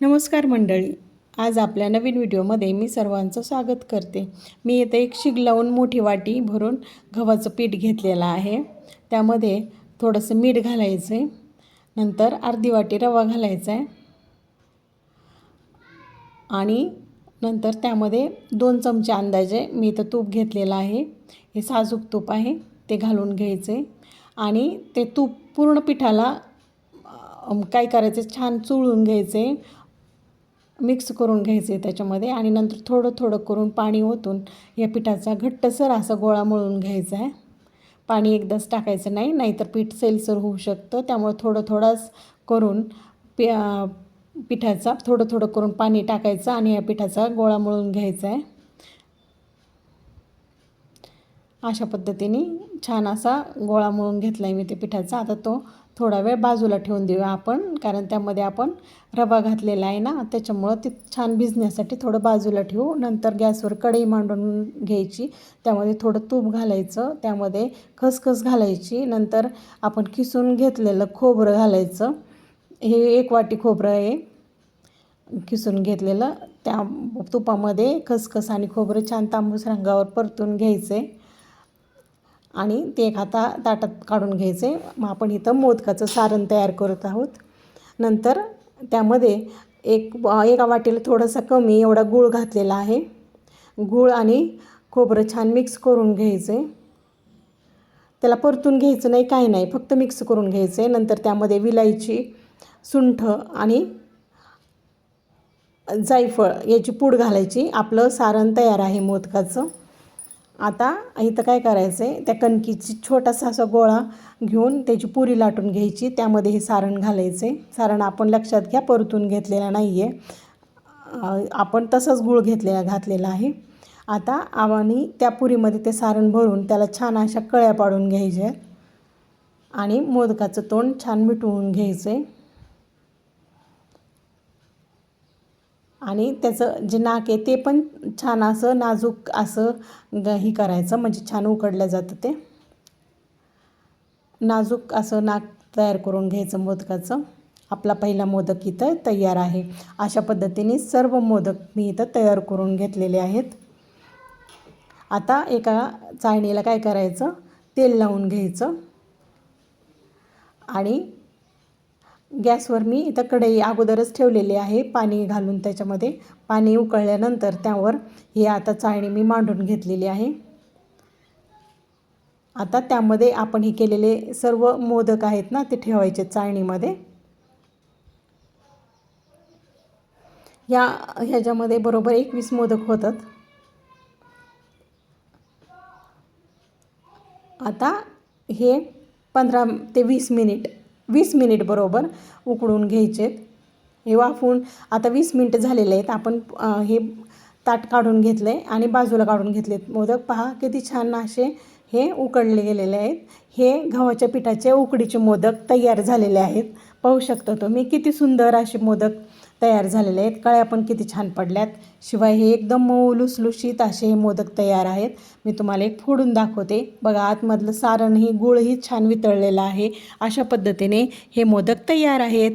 नमस्कार मंडळी. आज आपल्या नवीन व्हिडिओमध्ये मी सर्वांचं स्वागत करते. मी इथे एक शिग लावून मोठी वाटी भरून गव्हाचं पीठ घेतलेलं आहे. त्यामध्ये थोडंसं मीठ घालायचं आहे नंतर अर्धी वाटी रवा घालायचा आहे आणि नंतर त्यामध्ये दोन चमचे अंदाजे मी इथं तूप घेतलेलं आहे. हे साजूक तूप आहे ते घालून घ्यायचं आहे आणि ते तूप पूर्ण पिठाला काय करायचं छान चुळून घ्यायचे मिक्स करून घ्यायचे आहे त्याच्यामध्ये आणि नंतर थोडं थोडं करून पाणी ओतून या पिठाचा घट्टसर असा गोळा मळून घ्यायचा आहे. पाणी एकदाच टाकायचं नाही नाहीतर पीठ सैलसर होऊ शकतं. त्यामुळे थोडं थोडंच करून पि पिठाचा थोडं थोडं करून पाणी टाकायचं आणि या पिठाचा गोळा मळून घ्यायचा आहे. अशा पद्धतीने छान असा गोळा मळून घेतला आहे मी ते पिठाचा. आता तो थोडा वेळ बाजूला ठेवून देऊया आपण कारण त्यामध्ये आपण रवा घातलेला आहे ना त्याच्यामुळं ते छान भिजण्यासाठी थोडं बाजूला ठेवू. नंतर गॅसवर कढई मांडून घ्यायची त्यामध्ये थोडं तूप घालायचं त्यामध्ये खसखस घालायची नंतर आपण किसून घेतलेलं खोबरं घालायचं. हे एक वाटी खोबरं आहे. किसून घेतलेलं त्या तुपामध्ये खसखस आणि खोबरं छान तांबूस रंगावर परतून घ्यायचे आणि ते एक हाता ताटात काढून घ्यायचे. मग आपण इथं मोदकाचं सारण तयार करत आहोत. नंतर त्यामध्ये एक एका वाटीला थोडंसं कमी एवढा गूळ घातलेला आहे. गूळ आणि खोबरं छान मिक्स करून घ्यायचे. त्याला परतून घ्यायचं नाही काही नाही. फक्त मिक्स करून घ्यायचे. नंतर त्यामध्ये विलायची सुंठ आणि जायफळ याची पूड घालायची. आपलं सारण तयार आहे मोदकाचं. आता इथं काय करायचं आहे त्या कणकीची छोटासा असा गोळा घेऊन त्याची पुरी लाटून घ्यायची. त्यामध्ये हे सारण घालायचे सारण आपण लक्षात घ्या परतून घेतलेलं नाही आहे आपण तसंच गूळ घेतलेला घातलेला आहे. आता आणि त्या पुरीमध्ये ते सारण भरून त्याला छान अशा कळ्या पाडून घ्यायच्या आणि मोदकाचं तोंड छान मिटवून घ्यायचं आहे आणि त्याचं जे नाक आहे ते पण छान असं नाजूक असं ग ही करायचं म्हणजे छान उकडलं जातं ते. नाजूक असं नाक तयार करून घ्यायचं मोदकाचं. आपला पहिला मोदक इथं तयार आहे. अशा पद्धतीने सर्व मोदक मी इथं तयार करून घेतलेले आहेत. आता एका चाळणीला काय करायचं? तेल लावून घ्यायचं. आणि गॅसवर मी इथं कढई अगोदरच ठेवलेली आहे पाणी घालून त्याच्यामध्ये. पाणी उकळल्यानंतर त्यावर ही आता चाळणी मी मांडून घेतलेली आहे. आता त्यामध्ये आपण हे केलेले सर्व मोदक आहेत ना ते ठेवायचे चाळणीमध्ये. या ह्याच्यामध्ये बरोबर एकवीस मोदक होतात. आता हे पंधरा ते वीस मिनिट वीस मिनिट बरोबर उकडून घ्यायचे हे वाफून आता वीस मिनिट झालेले आहेत. आपण हे ताट काढून घेतलं आहे आणि बाजूला काढून घेतलेत. मोदक पहा किती छान असे हे उकडले गेलेले आहेत. हे गव्हाच्या पिठाचे उकडीचे मोदक तयार झालेले आहेत. पाहू शकता तुम्ही किती सुंदर असे मोदक तयार झालेले आहेत. कळ्या पण किती छान पडल्यात. शिवाय हे एकदम मऊ लुसलुशीत असे हे मोदक तयार आहेत. मी तुम्हाला एक फोडून दाखवते. बघा आतमधलं सारणही गुळही छान वितळलेलं आहे. अशा पद्धतीने हे मोदक तयार आहेत.